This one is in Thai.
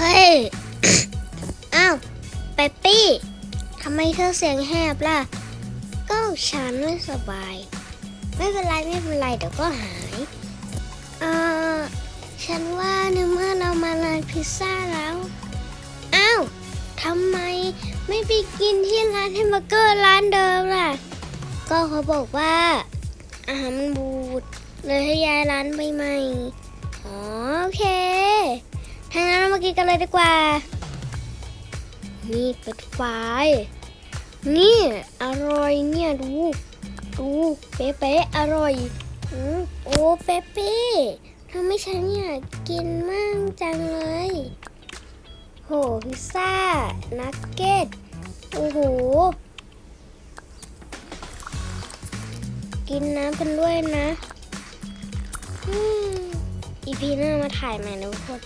ฮ้ย อ้าวเปปปี้ทำไมเธอเสียงแหบล่ะ ก็ฉันไม่สบาย ไม่เป็นไรไม่เป็นไรเดี๋ยวก็หาย เออฉันว่าในเมื่อเรามาร้านพิซซ่าแล้ว อ้าวทำไมไม่ไปกินที่ร้านแฮมเบอร์เกอร์ร้านเดิมล่ะ ก็เขาบอกว่าอาหารมันบูดเลยให้ย้ายร้านไปใหม่ อ๋อโอเค ถ้างั้นเรามากินกันเลยดีกว่า นี่เป็ดไฟนี่อร่อยเนี่ยดู ดูเป๊ะๆอร่อยอมโอ้เป๊ะๆทำให้ฉันอยากกินมากจังเลย โหพิซซ่า นักเก็ต โอ้โห กินน้ำกันด้วยนะอืมอีพีหน้ามาถ่ายใหม่นะทุกคน